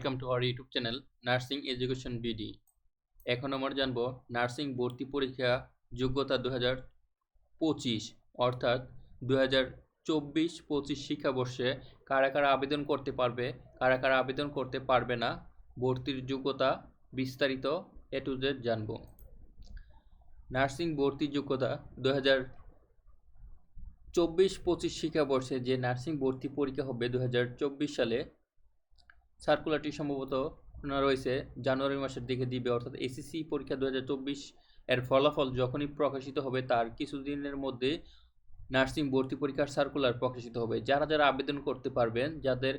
Welcome to our YouTube channel nursing education BD. এখন আমরা জানব নার্সিং ভর্তি পরীক্ষা যোগ্যতা দু হাজার পঁচিশ, অর্থাৎ দু হাজার চব্বিশ পঁচিশ শিক্ষাবর্ষে কারা কারা আবেদন করতে পারবে, কারা কারা আবেদন করতে পারবে না, ভর্তির যোগ্যতা বিস্তারিত এ টু জেড জানব। নার্সিং ভর্তি যোগ্যতা দু হাজার চব্বিশ পঁচিশ শিক্ষাবর্ষে যে নার্সিং ভর্তি পরীক্ষা হবে দু হাজার চব্বিশ সালে সার্কুলারটি সম্ভবত রয়েছে জানুয়ারি মাসের দিকে দিবে, অর্থাৎ এসএসসি পরীক্ষা দু হাজার চব্বিশ এর ফলাফল যখনই প্রকাশিত হবে তার কিছুদিনের মধ্যে নার্সিং ভর্তি পরীক্ষার সার্কুলার প্রকাশিত হবে। যারা যারা আবেদন করতে পারবেন, যাদের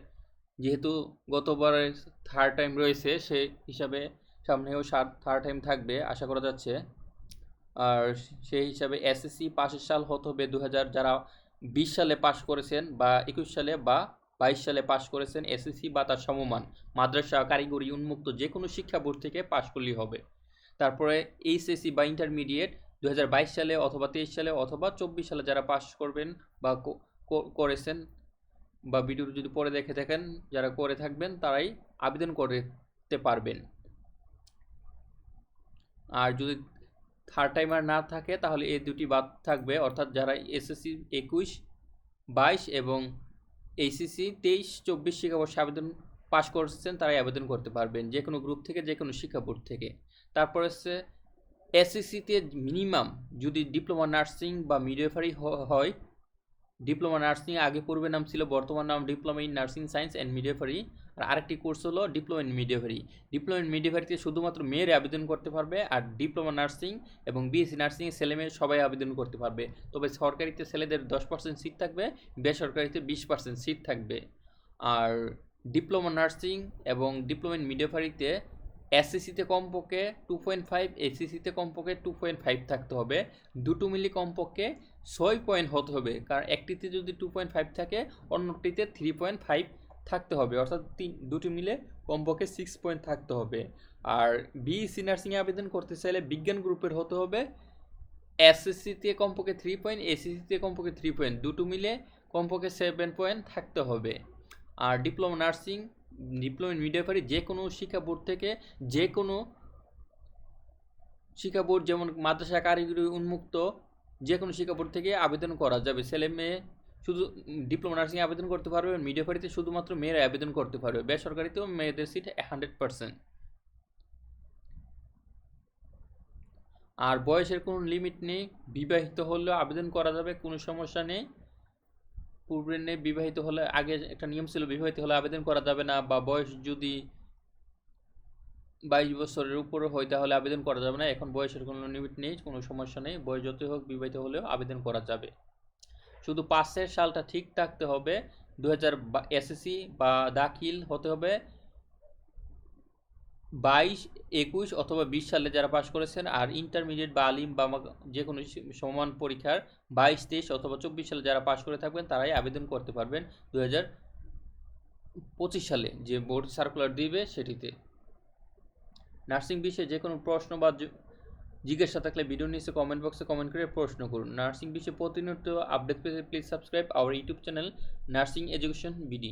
যেহেতু গতবারে থার্ড টাইম রয়েছে, সে হিসাবে সামনেও থার্ড টাইম থাকবে আশা করা যাচ্ছে। আর সেই হিসাবে এসএসসি পাশের সাল হতে হবে দু হাজার, যারা বিশ সালে পাশ করেছেন বা একুশ সালে বা বাইশ সালে পাশ করেছেন এসএসসি বা তার সমমান। মাদ্রাসা, কারিগরি, উন্মুক্ত যে কোনো শিক্ষা বোর্ড থেকে পাশ করলেই হবে। তারপরে এইচএসসি বা ইন্টারমিডিয়েট দুহাজার বাইশ সালে অথবা তেইশ সালে অথবা চব্বিশ সালে যারা পাশ করবেন বা করেছেন বা ভিডিও যদি পরে দেখে থাকেন, যারা করে থাকবেন তারাই আবেদন করতে পারবেন। আর যদি থার্ড টাইমার না থাকে তাহলে এই দুটি বাদ থাকবে। অর্থাৎ যারা এসএসসি একুশ, বাইশ এবং এইসিসি তেইশ, চব্বিশ শিক্ষাবর্ষে আবেদন পাস করছেন, তারাই আবেদন করতে পারবেন, যে কোনো গ্রুপ থেকে, যে কোনো শিক্ষা বোর্ড থেকে। তারপর হচ্ছে এসএসসিতে মিনিমাম যদি ডিপ্লোমা নার্সিং বা মিডওয়েফারি হয় ডিপ্লোমা নার্সিং আগে পূর্বে নাম ছিল, বর্তমান নাম diploma in nursing science and midwifery আর আরেকটি কোর্স হলো diploma in midwifery diploma in মিডওয়েফারিতে শুধুমাত্র মেয়েরা আবেদন করতে পারবে আর ডিপ্লোমা নার্সিং এবং বিএসসি নার্সিং ছেলে মেয়ে সবাই আবেদন করতে পারবে। তবে সরকারিতে ছেলেদের দশ পার্সেন্ট সিট থাকবে, বেসরকারিতে বিশ পার্সেন্ট সিট থাকবে। আর ডিপ্লোমা নার্সিং এবং ডিপ্লোমা ইন মিডওয়েফারিতে এসএসসিতে কমপক্ষে টু পয়েন্ট ফাইভ এসিসিতে কমপক্ষে টু পয়েন্ট ফাইভ থাকতে হবে। দুটো মিলি কমপক্ষে ছয় পয়েন্ট হতে হবে। কারণ একটিতে যদি টু পয়েন্ট ফাইভ থাকে, অন্যটিতে থ্রি পয়েন্ট ফাইভ থাকতে হবে, অর্থাৎ তিন, দুটি মিলে কমপক্ষে সিক্স পয়েন্ট থাকতে হবে। আর বিএসসি নার্সিংয়ে আবেদন করতে চাইলে বিজ্ঞান গ্রুপের হতে হবে এসএসসিতে কমপক্ষে থ্রি পয়েন্ট এসএসসিতে কমপক্ষে থ্রি পয়েন্ট দুটো মিলে কমপক্ষে সেভেন পয়েন্ট থাকতে হবে। আর ডিপ্লোমা নার্সিং ডিপ্লোমা মিডিয়াফারি যে কোনো শিক্ষা বোর্ড থেকে যে কোনো শিক্ষা বোর্ড, যেমন মাদ্রাসা কারিগরি উন্মুক্ত যে কোনো শিক্ষা বোর্ড থেকে আবেদন করা যাবে। ছেলে মেয়ে শুধু ডিপ্লোমা নার্সিং আবেদন করতে পারবে মিডিয়াফারিতে শুধুমাত্র মেয়েরা আবেদন করতে পারবে। বেসরকারিতেও মেয়েদের সিট হান্ড্রেড পার্সেন্ট আর বয়সের কোনো লিমিট নেই, বিবাহিত হলেও আবেদন করা যাবে, কোনো সমস্যা নেই। পূর্বে নেই, বিবাহিত হলে আগে একটা নিয়ম ছিল, বিবাহিত হলে আবেদন করা যাবে না, বা বয়স যদি বাইশ বছরের উপরে হয়, তাহলে আবেদন করা যাবে না। এখন বয়সের কোনো লিমিট নেই, কোনো সমস্যা নেই। বয়স যতই হোক, বিবাহিত হলেও আবেদন করা যাবে। শুধু পাশের সালটা ঠিক থাকতে হবে দু হাজার এসএসসি বা দাখিল হতে হবে। বাইশ, একুশ অথবা বিশ সালে যারা পাশ করেছেন আর ইন্টারমিডিয়েট বা আলিম বা যে কোনো সমান পরীক্ষার বাইশ, তেইশ অথবা চব্বিশ সালে যারা পাশ করে থাকবেন, তারাই আবেদন করতে পারবেন দু পঁচিশ সালে যে বোর্ড সার্কুলার দিবে সেটিতে। নার্সিং বিষয়ে যে কোনো প্রশ্ন বা জিজ্ঞাসা থাকলে ভিডিও নিচে কমেন্ট বক্সে কমেন্ট করে প্রশ্ন করুন। নার্সিং বিষয়ে প্রতিনিয়ত আপডেট পেতে please subscribe our YouTube channel nursing education BD